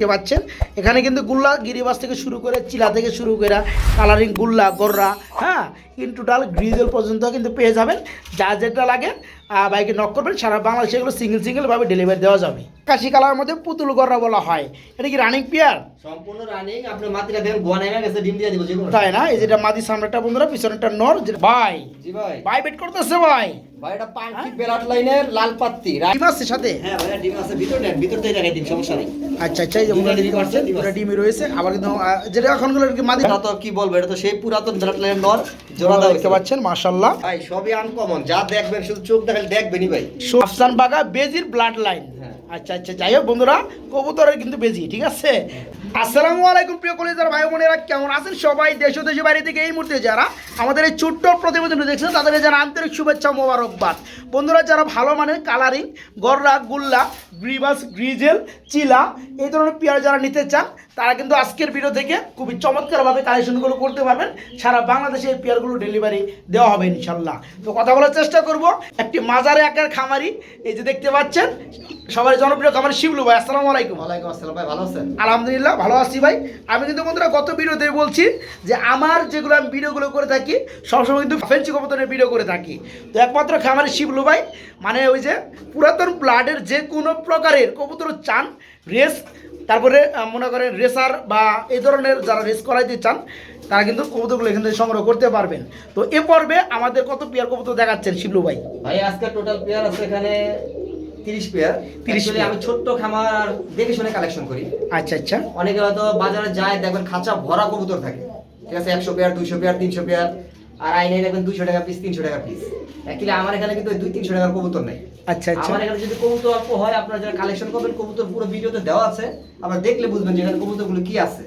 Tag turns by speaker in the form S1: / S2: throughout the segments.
S1: দেখতে পাচ্ছেন। এখানে কিন্তু গুল্লা গিরিবাস থেকে শুরু করে চিলা থেকে শুরু করে কালারিং গুল্লা, গোর্রা হ্যাঁ ইন টোটাল গ্রিজেল পর্যন্ত কিন্তু পেয়ে যাবেন। যা যেটা লাগে বাইকে নক করবেন সারা বাংলাদেশে এগুলো সিঙ্গেল সিঙ্গেলভাবে ডেলিভারি দেওয়া যাবে। কাশি কালার মধ্যে পুতুল গররা বলা হয়। এটা কি রানিং পেয়ার
S2: সম্পূর্ণ রানিং আপনি মাত্রা দেন গোয়া নেমে গেছে ডিম দিয়ে দিব যে
S1: তাই না? এই যেটা মাদি সামনেটা বন্ধুরা পিছনেটা নর ভাই
S2: জি ভাই।
S1: ভাই বেট করতেছে ভাই।
S2: ভাই এটা বেলাট লাইনের লাল পাত্তি
S1: ডিম আছে সাথে?
S2: হ্যাঁ ভাই ডিম আছে ভিতর নেন ভিতর থেকে দেখাই দিন সমস্যা নেই।
S1: আচ্ছা আচ্ছা এই যে বন্ধুরা দেখতে পাচ্ছেন পুরো ডিমই রয়েছে। আবার কিন্তু যেটা কি মাদি
S2: তো কি বলব এটা তো সেই পুরাতন বেলাট লাইনের নর জোড়া দাও
S1: দেখতে পাচ্ছেন মাশাল্লাহ
S2: ভাই সবই আনকমন যা দেখবেন শুধু চোখ দেখালে দেখবেনই ভাই
S1: আফসান বাগা বেজির ব্লাড লাইন
S2: হ্যাঁ।
S1: আচ্ছা আচ্ছা যাই হোক বন্ধুরা, কবুতরের কিন্তু বেজি, ঠিক আছে? আসসালামু আলাইকুম, প্রিয় কলেজার ভাই বোনেরা, কেমন আছেন সবাই? দেশ দেশের বাইরে থেকে এই মুহূর্তে যারা আমাদের এই ছোট্ট প্রতিবেদন দেখছেন, তাদেরকে যারা আন্তরিক শুভেচ্ছা মোবারকবাদ। বন্ধুরা, যারা ভালো মানের কালারিং, গররা, গুল্লা, গ্রিবাস, গ্রিজেল, চিলা, এই ধরনের পেয়ার যারা নিতে চান, তারা কিন্তু আজকের ভিডিও থেকে খুবই চমৎকারভাবে কালেকশনগুলো করতে পারবেন। সারা বাংলাদেশে এই পেয়ারগুলো ডেলিভারি দেওয়া হবে ইনশাল্লাহ তো কথা বলার চেষ্টা করব, একটি মাজারে আকার খামারি, এই যে দেখতে পাচ্ছেন জনপ্রিয় খামারি শিবলু ভাই আসসালামু আলাইকুম।
S2: ওয়ালাইকুম আসসালাম ভাই ভালো আছেন?
S1: আলহামদুলিল্লাহ ভালো আছি ভাই। আমি কিন্তু বন্ধুরা গত ভিডিওতে বলছি যে আমার যেগুলো আমি ভিডিওগুলো করে থাকি সবসময় কিন্তু ফেন্সি কবুতরের ভিডিও করে থাকি। তো একমাত্র খামারি শিবলু ভাই মানে ওই যে পুরাতন ব্লাডের যে কোনো প্রকারের কবুতর চান রেস তারপরে মনে করেন রেসার বা এই ধরনের যারা রেস করাইতে চান তারা কিন্তু কবুতরগুলো এখান থেকে সংগ্রহ করতে পারবেন। তো এ পর্বে আমাদের কত পেয়ার কবুতর দেখাচ্ছেন শিবলু ভাই?
S2: ভাই আজকে টোটাল পেয়ার আছে এখানে 30 পেয়ার।
S1: 30
S2: 30 আমি ছোট্ট খামার দেখে শুনে কালেকশন করি।
S1: আচ্ছা আচ্ছা।
S2: অনেকে হয়তো বাজারে যায় দেখবেন খাঁচা ভরা কবুতর থাকে। ঠিক আছে একশো পেয়ার দুইশো পেয়ার তিনশো পেয়ার। আর আইনে দেখবেন দুইশো টাকা পিস তিনশো টাকা পিস অ্যাকচুয়ালি আমার এখানে কিন্তু দুই তিনশো টাকার কবুতর নেই।
S1: আচ্ছা আচ্ছা।
S2: আমার এখানে যদি কবুতর অল্প হয় আপনারা যারা কালেকশন করবেন কবুতর পুরো ভিডিওতে দেওয়া আছে। আপনারা দেখলে বুঝবেন যে এখানে কবুতরগুলো কি আছে।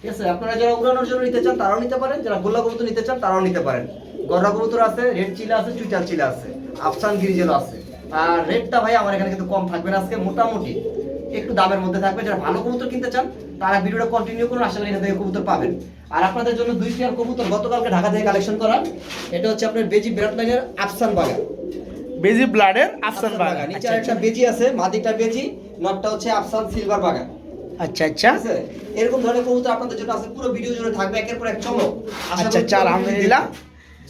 S2: ঠিক আছে আপনারা যারা উড়ানোর জন্য নিতে চান তারাও নিতে পারেন। যারা গোল্লা কবুতর নিতে চান তারাও নিতে পারেন। গররা কবুতর আছে রেড চিলা আছে চুইটাল চিলা আছে আফসান গিরিজেল আছে। আর রেডটা ভাই আমার এখানে কিন্তু কম থাকবে না আজকে মোটামুটি। একটু দামের মধ্যে থাকবে যারা ভালো কবুতর কিনতে চান তারা ভিডিওটা কন্টিনিউ করুন আশা করি এখান থেকে কবুতর পাবেন। আর আপনাদের জন্য দুই পেয়ার কবুতর গতকালকে ঢাকা থেকে কালেকশন করা। এটা হচ্ছে আপনার বেজি বিরাট লাইনের আফসান বাগান
S1: বেজি ব্লাডের আফসান বাগা
S2: নিচে
S1: আচ্ছা
S2: একটা বেজি আছে মাদিটা বেজি নটটা হচ্ছে আফসান সিলভার বাগান
S1: আচ্ছা আচ্ছা।
S2: এরকম ধরনের কবুতর আপনাদের জন্য আছে পুরো ভিডিও জুড়ে থাকবে একের পর এক চমক।
S1: আচ্ছা, আচ্ছা, আলহামদুলিল্লাহ।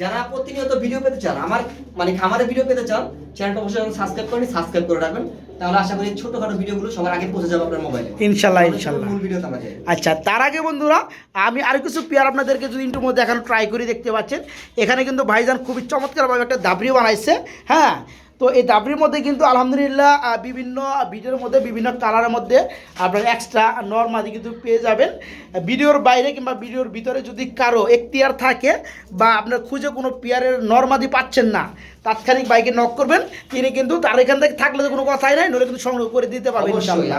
S2: যারা প্রতিনিয়ত ভিডিও পেতে চান আমার মানে খামারে ভিডিও পেতে চান চ্যানেলটা অবশ্যই সাবস্ক্রাইব করেন সাবস্ক্রাইব করে রাখবেন। তাহলে আশা করি ছোটখাটো ভিডিওগুলো সবার আগে পৌঁছে যাবে আপনার মোবাইলে
S1: ইনশাল্লাহ ইনশাল্লাহ। আচ্ছা তার আগে বন্ধুরা আমি আর কিছু পেয়ার আপনাদেরকে যদি ইন্টুর মধ্যে দেখানো ট্রাই করি দেখতে পাচ্ছেন। এখানে কিন্তু ভাইজান খুবই চমৎকারভাবে একটা দাবড়ি বানাইছে হ্যাঁ? তো এই দাবরির মধ্যে কিন্তু আলহামদুলিল্লাহ বিভিন্ন ভিডিওর মধ্যে বিভিন্ন কালারের মধ্যে আপনার এক্সট্রা নর্মাদি কিন্তু পেয়ে যাবেন। ভিডিওর বাইরে কিংবা ভিডিওর ভিতরে যদি কারও এখতিয়ার থাকে বা আপনার খুঁজে কোনো পেয়ারের নর্মাদি পাচ্ছেন না তাৎক্ষণিক বাইকে নক করবেন তিনি কিন্তু তার এখান থেকে থাকলে তো কোনো কথাই নাই নইলে কিন্তু সংগ্রহ করে দিতে পারবেন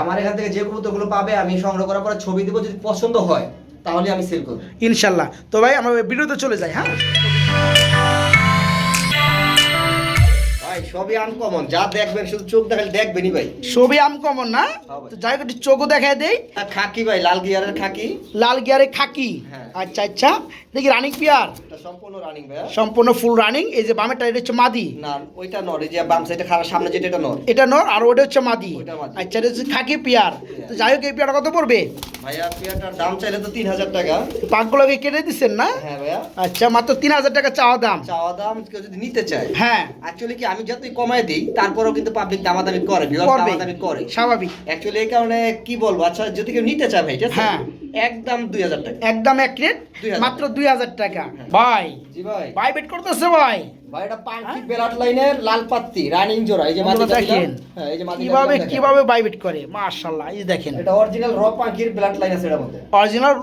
S2: আমার এখান থেকে যে কবুতরগুলো পাবে আমি সংগ্রহ করার পরে ছবি দেবো যদি পছন্দ হয় তাহলে আমি সেল করব।
S1: ইনশাল্লাহ তো ভাই আমরা ভিডিওতে চলে যাই হ্যাঁ?
S2: ভাই সবই আনকমন যা দেখবেন শুধু চোখ দেখালে দেখবেনই ভাই।
S1: সবই আম কমন না তো যাই হোক একটু চোখও দেখায় দেই।
S2: খাকি ভাই লাল গিয়ারের খাকি।
S1: লাল গিয়ারে খাকি।
S2: হ্যাঁ।
S1: আচ্ছা আচ্ছা। দেখি রানিং পিয়ার
S2: সম্পূর্ণ রানিং
S1: সম্পূর্ণ ফুল রানিং এই যে বামেরটা এটা হচ্ছে মাদি।
S2: না ওইটা নর এই যে বাম সাইডে খারাপ সামনে যেটা এটা নর
S1: এটা নর আর ওটা হচ্ছে মাদি। আচ্ছা এটা হচ্ছে খাকি পিয়ার তো যাই হোক এই পিয়ারটা কত পড়বে?
S2: ভাইয়া পেয়ারটার দাম চাইলে তো তিন হাজার টাকা।
S1: পাকগুলোকে কেটে দিচ্ছেন না?
S2: হ্যাঁ ভাইয়া।
S1: আচ্ছা মাত্র তিন হাজার টাকা চাওয়া দাম।
S2: চাওয়া দাম কেউ যদি নিতে চায়।
S1: হ্যাঁ।
S2: অ্যাকচুয়ালি কি আমি যতই কমায় দিই তারপরেও কিন্তু পাবলিক দামাদামি করে দামাদামি করে।
S1: স্বাভাবিক।
S2: অ্যাকচুয়ালি এই কারণে কি বলব আচ্ছা যদি কেউ নিতে চায় ভাই
S1: হ্যাঁ।
S2: একদম দুই হাজার টাকা।
S1: একদম এক রেট মাত্র দুই হাজার টাকা।
S2: বাই।
S1: ভাই
S2: জি ভাই।
S1: ভাই বেট করতেছে ভাই।
S2: ভাই এটা পাঙ্কি বেলাট লাইনের লাল পাত্তি রানিং জোড়া এই যে
S1: বন্ধুরা দেখেন
S2: হ্যাঁ এই যে
S1: কীভাবে। কীভাবে করে মাশাআল্লাহ এই দেখেন।
S2: এটা অরিজিনাল র পাঙ্কির বেলাট লাইন আছে এটার মধ্যে।
S1: অরিজিনাল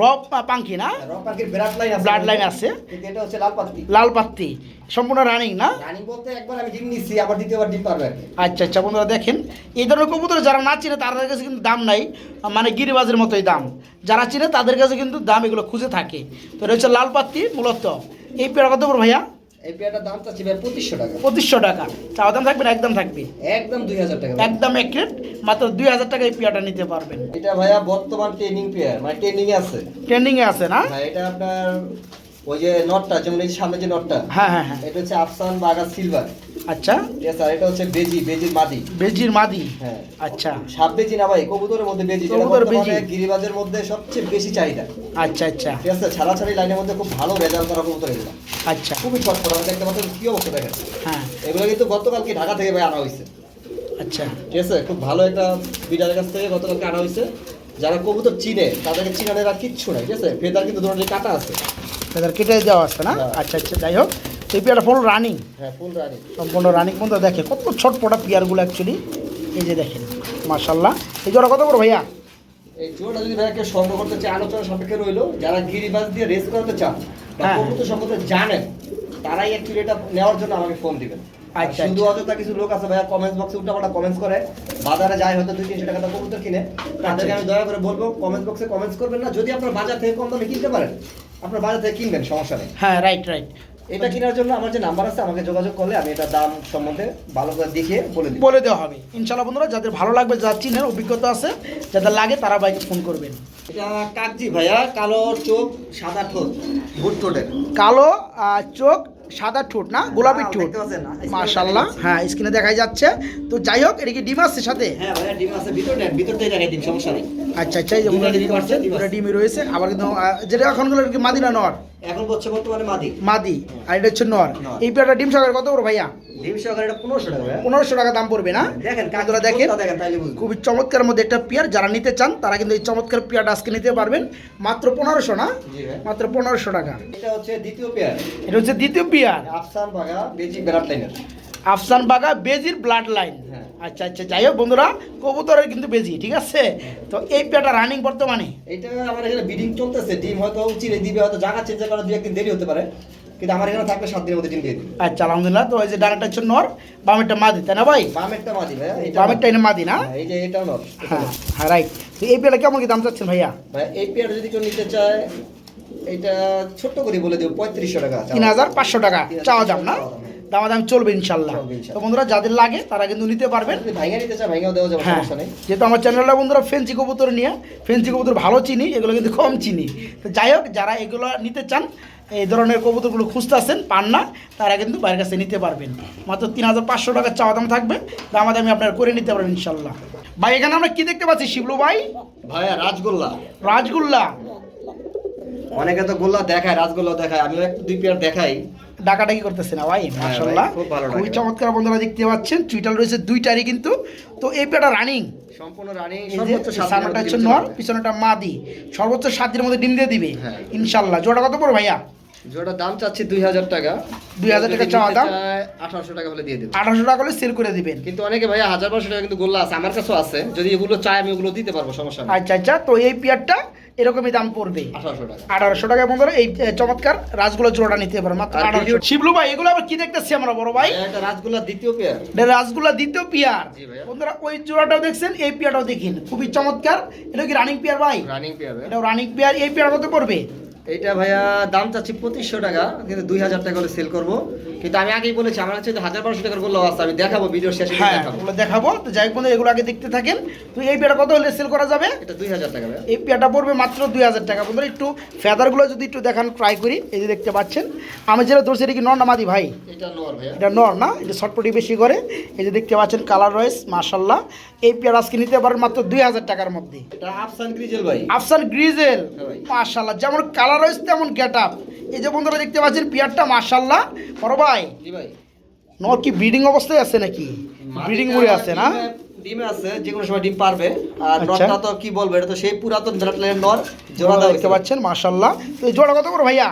S1: র পাঙ্কি না?
S2: র পাঙ্কির বেলাট লাইন আছে।
S1: Blood line আছে।
S2: এটা হচ্ছে লাল পাত্তি।
S1: লাল পাত্তি সম্পূর্ণ রানিং না?
S2: রানিং বলতে একবার আমি ডিম নিচ্ছি আবার দ্বিতীয়বার ডিম পারবে
S1: আচ্ছা আচ্ছা বন্ধুরা দেখেন এই ধরনের কবুতর যারা না চিনে তাদের কাছে কিন্তু দাম নাই মানে গিরিবাজের মতোই দাম। যারা চিনে তাদের কাছে কিন্তু দাম এগুলো খুঁজে থাকে। তো হচ্ছে লাল পাত্তি মূলত। এই পেয়ারা কত পড়বে ভাইয়া?
S2: এই পেয়ারটার দাম চাচ্ছি ভাই পঁচিশশো টাকা।
S1: পঁচিশশো টাকা। চাওয়া দাম থাকবে না? একদম থাকবে।
S2: একদম দুই হাজার টাকা
S1: একদম এক রেট মাত্র দুই হাজার টাকা এই পেয়ারটা নিতে পারবেন।
S2: এটা ভাইয়া বর্তমান ট্রেনিং পেয়ার মানে ট্রেনিং এ আছে।
S1: ট্রেনিং এ আছে না?
S2: হ্যাঁ এটা আপনার ওই যে নটটা যেমন এই সামনে যে নটটা
S1: হ্যাঁ হ্যাঁ হ্যাঁ।
S2: এটা হচ্ছে আফসান বাগা সিলভার
S1: আচ্ছা।
S2: এটা হচ্ছে বেজি বেজির মাদি।
S1: বেজির মাদি।
S2: হ্যাঁ।
S1: আচ্ছা।
S2: সাপ বেজি না ভাই কবুতরের মধ্যে বেজি
S1: কবুতর বেজি।
S2: গিরিবাজের মধ্যে সবচেয়ে বেশি চাহিদা।
S1: আচ্ছা আচ্ছা।
S2: ঠিক আছে ছাড়াছাড়ি লাইনের মধ্যে খুব ভালো রেজাল্ট করা কবুতর এগুলো।
S1: আচ্ছা।
S2: খুবই ছটফট আমি দেখতে পাচ্ছেন কি অবস্থা দেখেন।
S1: হ্যাঁ।
S2: এগুলো কিন্তু গতকালকে ঢাকা থেকে ভাই আনা হয়েছে।
S1: আচ্ছা।
S2: ঠিক আছে খুব ভালো একটা বিডারের কাছ থেকে গতকালকে আনা হয়েছে। যারা কবুতর চিনে তাদেরকে চিনানোর আর কিচ্ছু নাই। ঠিক আছে ফেদার কিন্তু দুটো কাটা আছে।
S1: তাদের কেটে দেওয়া আছে না?
S2: হ্যাঁ।
S1: আচ্ছা আচ্ছা যাই হোক। এই পেয়ারটা ফুল রানিং
S2: হ্যাঁ ফুল রানি
S1: সম্পূর্ণ রানিং পর্যন্ত দেখে কত ছোট ছটপটা পেয়ারগুলো অ্যাকচুয়ালি এই যে দেখেন মার্শাল্লাহ এই জোড়া কত বড় ভাইয়া?
S2: এই জোড়াটা যদি ভাই কেউ সংগ্রহ করতে চায় আলোচনা সাপেক্ষে রইল। যারা গিরিবাজ দিয়ে রেস করাতে চান বা
S1: হ্যাঁ।
S2: কবুতর সম্পর্কে জানেন তারাই অ্যাকচুয়ালি এটা নেওয়ার জন্য আমাকে ফোন দিবেন।
S1: আচ্ছা,
S2: শুধু অযথা কিছু লোক আছে ভাইয়া কমেন্টস বক্সে উল্টাপাল্টা কমেন্টস করে। বাজারে যায় হয়তো দুই তিনশো টাকা দাম কবুতর কিনে তাদেরকে আমি দয়া করে বলব কমেন্ট বক্সে কমেন্টস করবেন না। যদি আপনার বাজার থেকে কম দামে কিনতে পারেন আপনার বাজার থেকে কিনবেন সমস্যা নেই।
S1: হ্যাঁ রাইট রাইট
S2: এটা কেনার জন্য আমার যে নাম্বার আছে আমাকে যোগাযোগ করলে আমি এটা দাম সম্বন্ধে ভালো করে দেখে বলে দিই
S1: বলে দেওয়া হবে। ইনশাল্লাহ বন্ধুরা যাদের ভালো লাগবে যারা চিনেন অভিজ্ঞতা আছে যাদের লাগে তারা বাইকে ফোন করবেন।
S2: এটা কাকজি ভাইয়া কালো চোখ সাদা ঠোঁট ভুট ঠোঁটের
S1: কালো চোখ সাদা ঠোঁট না? গোলাপি ঠোঁট? মার্শাল্লাহ হ্যাঁ স্ক্রিনে দেখা যাচ্ছে। তো যাই হোক এটা কি ডিম আসছে সাথে?
S2: হ্যাঁ ভাইয়া ডিম আছে ভিতরে দেখাই দিন সমস্যা নেই।
S1: আচ্ছা আচ্ছা এই যে
S2: ডিম আছে, আছে।
S1: রয়েছে। আবার কিন্তু যেটা যেটা এখনগুলো কি মাদি না নর?
S2: এখন বলছে বর্তমানে মাদি।
S1: মাদি। আর এটা হচ্ছে নর।
S2: নর।
S1: এই পেয়ারটা ডিম সহকারে কত বড় ভাইয়া?
S2: ডিম সহকারে এটা পনেরোশো টাকা
S1: পনেরোশো টাকা দাম পড়বে না?
S2: দেখেন
S1: কাঁকড়া
S2: কাঁকড়া
S1: দেখেন
S2: দেখেন দেখেন তাইলে
S1: খুবই চমৎকার মধ্যে একটা পেয়ার যারা নিতে চান তারা কিন্তু এই চমৎকার পেয়ারটা আজকে নিতে পারবেন। মাত্র পনেরোশো না? মাত্র পনেরোশো টাকা।
S2: এটা হচ্ছে দ্বিতীয় পেয়ার।
S1: এটা হচ্ছে দ্বিতীয় পেয়ার।
S2: আফসান বাগা বেজি বেরাট লাইনের
S1: আফসান বাগা বেজির ব্লাড লাইন
S2: হ্যাঁ।
S1: আচ্ছা আচ্ছা যাই হোক বন্ধুরা কবুতরের কিন্তু বেজি ঠিক আছে? তো এই পেয়ারটা রানিং বর্তমানে?
S2: এটা আমার এখানে বিডিং চলতেছে ডিম হয়তো চিরে দিবে হয়তো জায়গা চেঞ্জ করার দুই একদিন দেরি হতে পারে। কিন্তু আমার এখানে থাকলে সাত দিনের মধ্যে ডিম দিয়ে
S1: আচ্ছা আলহামদুলিল্লাহ। তো এই যে ডানাটা হচ্ছে নর বামেরটা মাদি তাই না ভাই?
S2: বামেরটা মাদি এটা
S1: বামেরটা মাদি না?
S2: হ্যাঁ, এই যে এটা
S1: হ্যাঁ
S2: নর।
S1: হ্যাঁ রাইট তো এই পেয়ারটা কেমন কি দাম চাচ্ছেন ভাইয়া?
S2: ভাই এই পেয়ারটা যদি কেউ নিতে চায় এটা ছোট্ট করে বলে দেবো পঁয়ত্রিশশো টাকা।
S1: তিন হাজার পাঁচশো টাকা। চাওয়া না? চলবে ইনশাল্লাহ। তো বন্ধুরা যাদের লাগে তারা কিন্তু নিতে পারবেন। হ্যাঁ যেহেতু আমার চ্যানেলটা বন্ধুরা ফেন্সি কবুতর নিয়ে ফেন্সি কবুতর ভালো চিনি এগুলো কিন্তু কম চিনি। তো যাই হোক যারা এগুলো নিতে চান এই ধরনের কবুতরগুলো খুঁজতেছেন পান না তারা কিন্তু বাইরের কাছে নিতে পারবেন। মাত্র তিন হাজার পাঁচশো টাকার চাওয়া দাম থাকবে দামাদামি আপনারা করে নিতে পারবেন ইনশাল্লাহ। ভাই এখানে আমরা কি দেখতে পাচ্ছি শিবলু ভাই?
S2: ভাইয়া রাজগোল্লা।
S1: রাজগোল্লা।
S2: অনেকে তো গোল্লা দেখায় রাজগোল্লা দেখায় আমি একটু দুই পেয়ার দেখাই।
S1: ডাকাডাকি করতেছে না ভাই
S2: হ্যাঁ
S1: মাশাল্লাহ
S2: খুব ভালো
S1: খুবই চমৎকার বন্ধুরা দেখতে পাচ্ছেন চুইটাল রয়েছে দুইটারই কিন্তু। তো এই পেটা রানিং।
S2: সম্পূর্ণ রানিং সর্বোচ্চ সাত
S1: সামনেটা
S2: দিনের
S1: হচ্ছে নর পিছনেটা মাদি। সর্বোচ্চ সাত দিনের মধ্যে ডিম দিয়ে দিবে
S2: হ্যাঁ।
S1: ইনশাল্লাহ। জোড়া কত পড়ো ভাইয়া?
S2: যেটার দাম চাচ্ছি দুই হাজার টাকা।
S1: 2000 টাকা চাওয়া দাম?
S2: আঠারোশো টাকা হলে দিয়ে দেবো।
S1: আঠারোশো টাকা করে সেল করে দিবেন।
S2: কিন্তু অনেকে ভাইয়া হাজার বারোশো টাকা কিন্তু গোল্লা আছে আমার কাছেও আছে। যদি এগুলো চাই আমি ওগুলো দিতে পারব সমস্যা নেই।
S1: আচ্ছা আচ্ছা তো এই পেয়ারটা এরকমই দাম পড়বে।
S2: আঠারোশো টাকা।
S1: আঠারোশো টাকা বন্ধুরা এই চমৎকার রাজগুলো জোড়াটা নিতে পারেন মাত্র আঠারোশো। শিবলু ভাই এগুলো আবার কি দেখতেছি আমরা বড় ভাই?
S2: রাজগোল্লার দ্বিতীয় পেয়ার।
S1: এটা রাজগুলা দ্বিতীয় পিয়ার। বন্ধুরা ওই জোড়াটাও দেখছেন এই পিয়ারটাও দেখেন। খুবই চমৎকার। এটা কি রানিং পিয়ার ভাই?
S2: রানিং পেয়ার
S1: এটা রানিং পেয়ার এই পেয়ার কত পড়বে?
S2: এইটা ভাইয়া দাম চাচ্ছি পঁচিশশো টাকা কিন্তু দুই হাজার টাকা হলে সেল করব। কিন্তু আমি আগেই বলেছি আমার কাছে হাজার বারোশো টাকার গোল্লা আছে আমি দেখাবো ভিডিও শেষে
S1: হ্যাঁ
S2: দেখাবো।
S1: তো যাই বন্ধু এগুলো আগে দেখতে থাকেন। তো এই পেয়ারটা কত হলে সেল করা যাবে?
S2: এটা দুই হাজার টাকা
S1: এই পেয়ারটা পড়বে মাত্র দুই হাজার টাকা। বন্ধুরা একটু ফেদারগুলো যদি একটু দেখান ট্রাই করি। এই যে দেখতে পাচ্ছেন। আমি যেটা ধরছি এটা কি নর নামাদি ভাই?
S2: এটা ভাইয়া।
S1: এটা নর না? এটা শর্টপটি বেশি করে। এই যে দেখতে পাচ্ছেন কালার রয়েস মার্শাল্লাহ এই পেয়ার আজকে নিতে পারেন মাত্র দুই হাজার টাকার মধ্যে।
S2: আফসান গ্রিজেল ভাই।
S1: আফসান গ্রিজেল?
S2: হ্যাঁ
S1: যেমন কালার রয়েছে তেমন গেট আপ এই যে বন্ধুরা দেখতে পাচ্ছেন পেয়ারটা মার্শাল্লাহ বড় ভাই নর কি ব্রিডিং অবস্থায় আছে নাকি? ব্রিডিং মুড়ে আছে না?
S2: ডিমে- আছে যে কোনো সময় ডিম পারবে। আর
S1: আচ্ছা।
S2: তো কি বলব এটা তো সেই পুরাতন ব্রাটলের নর জোড়া
S1: দেখতে পাচ্ছেন মার্শাল্লাহ তো জোড়া কত করে ভাইয়া?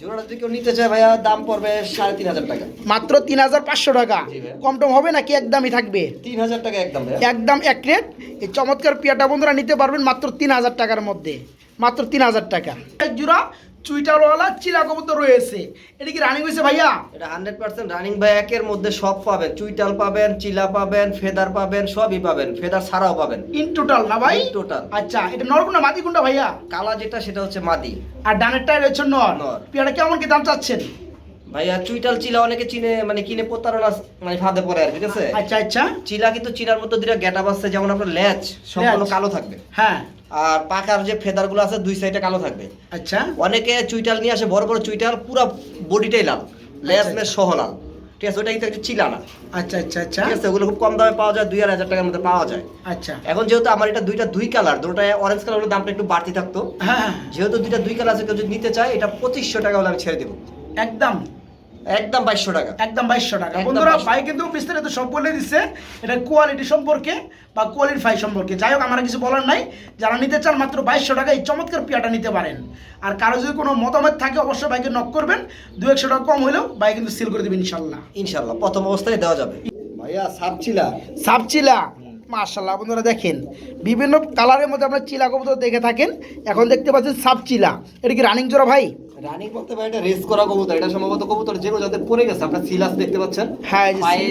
S2: জোড়াটা যদি কেউ নিতে চায় ভাইয়া দাম পড়বে সাড়ে তিন হাজার টাকা।
S1: মাত্র তিন হাজার পাঁচশো টাকা। কম টম হবে নাকি একদমই থাকবে?
S2: তিন হাজার টাকা একদম
S1: একদম এক রেট। এই চমৎকার পিয়াটা বন্ধুরা নিতে পারবেন মাত্র তিন হাজার টাকার মধ্যে। মাত্র তিন হাজার টাকা। এক জোড়া চিলা কবুতর রয়েছে। এটা কি রানিং হয়েছে ভাইয়া?
S2: এটা হান্ড্রেড পার্সেন্ট রানিং বাই একের মধ্যে সব পাবেন। চুইটাল পাবেন চিলা পাবেন ফেদার পাবেন সবই পাবেন। ফেদার ছাড়াও পাবেন।
S1: ইন টোটাল না ভাই?
S2: Total।
S1: আচ্ছা এটা নরকুন্ডা মাদি কুন্ডা ভাইয়া?
S2: কালা যেটা সেটা হচ্ছে মাদি।
S1: আর ডানেরটাই রয়েছে নর।
S2: নর।
S1: পিয়াটা কেমন কি দাম চাচ্ছেন?
S2: ভাইয়া চুইটাল চিলা অনেকে চিনে মানে কিনে প্রতারণা মানে ফাঁদে পড়ে আর ঠিক আছে?
S1: আচ্ছা আচ্ছা।
S2: চিলা কিন্তু চিলার মধ্যে দুটা গেট আছে যেমন আপনার ল্যাচ সম্পূর্ণ কালো থাকবে।
S1: হ্যাঁ।
S2: আর পাকার যে ফেদারগুলো আছে দুই সাইডে কালো থাকবে।
S1: আচ্ছা।
S2: অনেকে চুইটাল নিয়ে আসে বড় বড় চুইটাল পুরো বডিটাই লাল লেস
S1: আচ্ছা।
S2: সহ লাল। ঠিক আছে ওটা কিন্তু একটু চিলা না।
S1: আচ্ছা আচ্ছা আচ্ছা।
S2: ঠিক আছে ওগুলো খুব কম দামে পাওয়া যায় দুই আড়াই হাজার টাকার মধ্যে পাওয়া যায়।
S1: আচ্ছা।
S2: এখন যেহেতু আমার এটা দুইটা দুই কালার দুটোটা অরেঞ্জ কালারের দামটা একটু বাড়তি থাকতো।
S1: হ্যাঁ হ্যাঁ।
S2: যেহেতু দুইটা দুই কালার আছে কেউ যদি নিতে চায় এটা পঁচিশশো টাকা হলে আমি ছেড়ে দেবো।
S1: একদম।
S2: একদম বাইশশো টাকা।
S1: একদম বাইশশো টাকা। বন্ধুরা
S2: 2200
S1: ভাই কিন্তু বিস্তারিত সব বলে দিচ্ছে এটা কোয়ালিটি সম্পর্কে বা কোয়ালিফাই সম্পর্কে। যাই হোক আমার কিছু বলার নাই। যারা নিতে চান মাত্র বাইশশো টাকা এই চমৎকার পিয়াটা নিতে পারেন। আর কারও যদি কোনো মতামত থাকে অবশ্যই ভাইকে নক করবেন। দু একশো টাকা কম হলেও ভাই কিন্তু সিল করে দেবেন ইনশাল্লাহ।
S2: ইনশাল্লাহ প্রথম অবস্থায় দেওয়া যাবে। ভাইয়া সাপচিলা।
S1: সাবচিলা মাশাল্লাহ বন্ধুরা দেখেন বিভিন্ন কালারের মধ্যে আপনার চিলা কবুতর দেখে থাকেন। এখন দেখতে পাচ্ছেন সাবচিলা এটা কি রানিং জোড়া ভাই?
S2: রানিং বলতে ভাই এটা রেস করা কবুতর এটা সম্ভবত কবুতর যেগুলো যাতে পড়ে গেছে। আপনার সিলাস দেখতে পাচ্ছেন?
S1: হ্যাঁ,
S2: পায়ে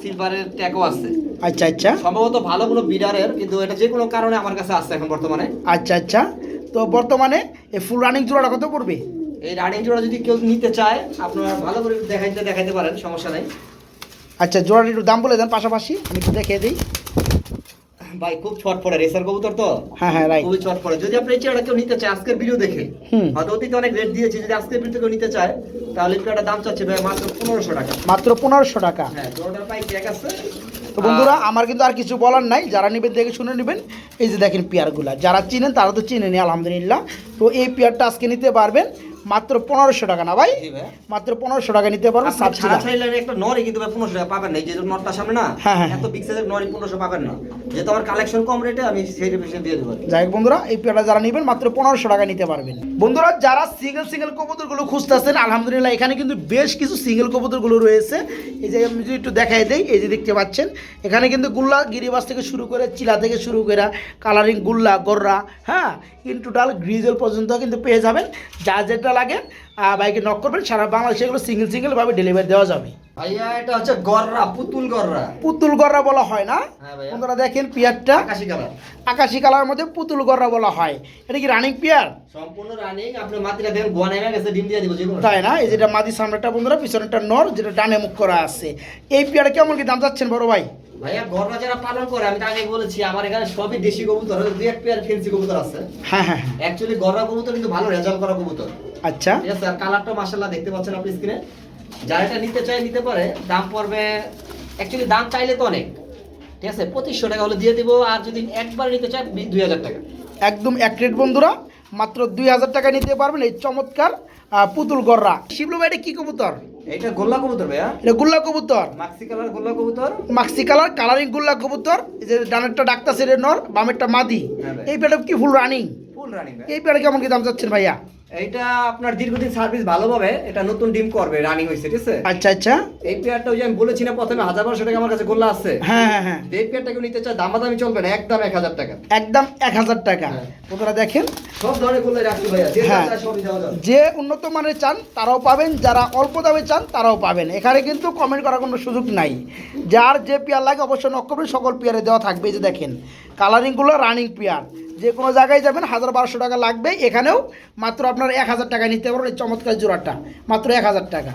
S2: সিলভারের ট্যাগও আছে।
S1: আচ্ছা আচ্ছা।
S2: সম্ভবত ভালো কোনো বিডারের কিন্তু এটা যে কোনো কারণে আমার কাছে আসছে এখন বর্তমানে।
S1: আচ্ছা আচ্ছা। তো বর্তমানে এই ফুল রানিং জোড়াটা কত পড়বে?
S2: এই রানিং জোড়া যদি কেউ নিতে চায় আপনারা ভালো করে দেখাইতে দেখাইতে পারেন সমস্যা নেই।
S1: আচ্ছা জোড়াটা একটু দাম বলে দেন পাশাপাশি আমি একটু দেখিয়ে দিই।
S2: ভাই খুব ছট পড়ে রেসার কবুতর তো?
S1: হ্যাঁ হ্যাঁ রাইট
S2: খুবই পড়ে। যদি আপনি এই চেয়ারটা কেউ নিতে চায় আজকের ভিডিও দেখে হয়তো অতীতে অনেক রেট দিয়েছি যদি আজকের ভিডিও কেউ নিতে চায় তাহলে একটু দাম চাচ্ছে ভাই মাত্র পনেরোশো টাকা।
S1: মাত্র পনেরোশো টাকা।
S2: হ্যাঁ জোড়াটার প্রাইস এক আছে।
S1: তো বন্ধুরা আমার কিন্তু আর কিছু বলার নাই। যারা নেবেন দেখে শুনে নেবেন। এই যে দেখেন পেয়ারগুলা যারা চিনেন তারা তো চিনেনি আলহামদুলিল্লাহ। তো এই পেয়ারটা আজকে নিতে পারবেন। মাত্র পনেরোশো টাকা না ভাই? মাত্র পনেরোশো টাকা নিতে
S2: আপনি ছাড়া একটা নরই কিন্তু ভাই পনেরোশো টাকা পাবেন না এই যে নটটা সামনে না
S1: হ্যাঁ, হ্যাঁ।
S2: এত বিগ সাইজের নরই পনেরোশো পাবেন না। যেহেতু আমার কালেকশন কম রেটে আমি সেই দিয়ে দেবো।
S1: যাই হোক বন্ধুরা এই পেয়ারটা যারা নেবেন মাত্র পনেরোশো টাকা নিতে পারবেন। বন্ধুরা যারা সিঙ্গেল সিঙ্গেল কবুতরগুলো খুঁজতেছেন আলহামদুলিল্লাহ এখানে কিন্তু বেশ কিছু সিঙ্গেল কবুতরগুলো রয়েছে। এই যে আমি যদি একটু দেখাই দেই এই যে দেখতে পাচ্ছেন এখানে কিন্তু গুল্লা গিরিবাস থেকে শুরু করে চিলা থেকে শুরু করে কালারিং গুল্লা গররা হ্যাঁ ইন টোটাল গ্রিজেল পর্যন্ত কিন্তু পেয়ে যাবেন। যা যেটা লাগে আহ, বাইকে নক করবেন সারা বাংলাদেশে এগুলো সিঙ্গেল সিঙ্গেলভাবে ডেলিভারি দেওয়া যাবে।
S2: ভাইয়া এটা হচ্ছে গররা পুতুল গররা।
S1: পুতুল গররা বলা হয় না?
S2: হ্যাঁ ভাইয়া।
S1: বন্ধুরা দেখেন পিয়ারটা।
S2: আকাশি কালার।
S1: আকাশি কালার মধ্যে পুতুল গররা বলা হয়। এটা কি রানিং পিয়ার
S2: সম্পূর্ণ রানিং আপনি মাটিটা দেখেন গোয়া নেমে গেছে ডিম দিয়ে দিব
S1: তাই না? এই যেটা মাদি সামনেটা বন্ধুরা পিছনেটা নর যেটা ডানে মুখ করা আছে। এই পেয়ারা কেমন কি দাম যাচ্ছেন বড় ভাই?
S2: ভাইয়া গররা যারা পালন করে আমি আগে বলেছি আমার এখানে সবই দেশি কবুতর দুই এক পেয়ার ফেন্সি কবুতর আছে।
S1: হ্যাঁ হ্যাঁ হ্যাঁ।
S2: অ্যাকচুয়ালি গররা কবুতর কিন্তু ভালো রেজাল্ট করা কবুতর।
S1: আচ্ছা।
S2: ঠিক আছে আর কালারটা মাশাআল্লাহ দেখতে পাচ্ছেন আপনি স্ক্রিনে যারা এটা নিতে চায় নিতে পারে। দাম পড়বে অ্যাকচুয়ালি দাম চাইলে তো অনেক। ঠিক আছে পঁচিশশো টাকা হলে দিয়ে দিব আর যদি একবার নিতে চায় দুই হাজার টাকা।
S1: একদম এক রেট বন্ধুরা মাত্র দুই হাজার টাকা নিতে পারবেন এই চমৎকার পুতুল গররা শিবলু ভাই এটা কি কবুতর?
S2: এটা গোল্লা কবুতর ভাইয়া।
S1: এটা গুল্লা কবুতর।
S2: মাক্সি কালার গোল্লা কবুতর।
S1: মাক্সি কালার কালারিং গুল্লা কবুতর। যে ডানেরটা ডাক্তার সেরে নর বামেরটা মাদি।
S2: হ্যাঁ
S1: এই পেয়ারটা কি ফুল রানিং
S2: ফুল রানিং
S1: এই পেয়ারা কেমন কি দাম চাচ্ছেন ভাইয়া?
S2: এইটা আপনার দীর্ঘদিন সার্ভিস ভালোভাবে এটা নতুন ডিম করবে রানিং হয়েছে ঠিক আছে?
S1: আচ্ছা আচ্ছা।
S2: এই পেয়ারটা ওই যে আমি বলেছি না প্রথমে হাজার বারোশো টাকা আমার কাছে গোল্লা আছে।
S1: হ্যাঁ হ্যাঁ হ্যাঁ।
S2: এই পেয়ারটা কেউ নিতে চায় দামাদামি চলবে না একদম এক হাজার টাকা।
S1: একদম এক হাজার টাকা।
S2: হ্যাঁ।
S1: বন্ধুরা দেখেন।
S2: সব ধরনের গোল্লা রাখছি ভাইয়া যে
S1: হ্যাঁ। যে উন্নত মানের চান তারাও পাবেন। যারা অল্প দামে চান তারাও পাবেন। এখানে কিন্তু কমেন্ট করার কোনো সুযোগ নাই। যার যে পেয়ার লাগে অবশ্যই নক করবেন। সকল পেয়ারে দেওয়া থাকবে। এই যে দেখেন কালারিংগুলো রানিং পেয়ার যে কোনো জায়গায় যাবেন হাজার বারোশো টাকা লাগবে। এখানেও মাত্র আপনার এক হাজার টাকা নিতে পারবেন চমৎকার জোড়াটা। মাত্র এক হাজার টাকা।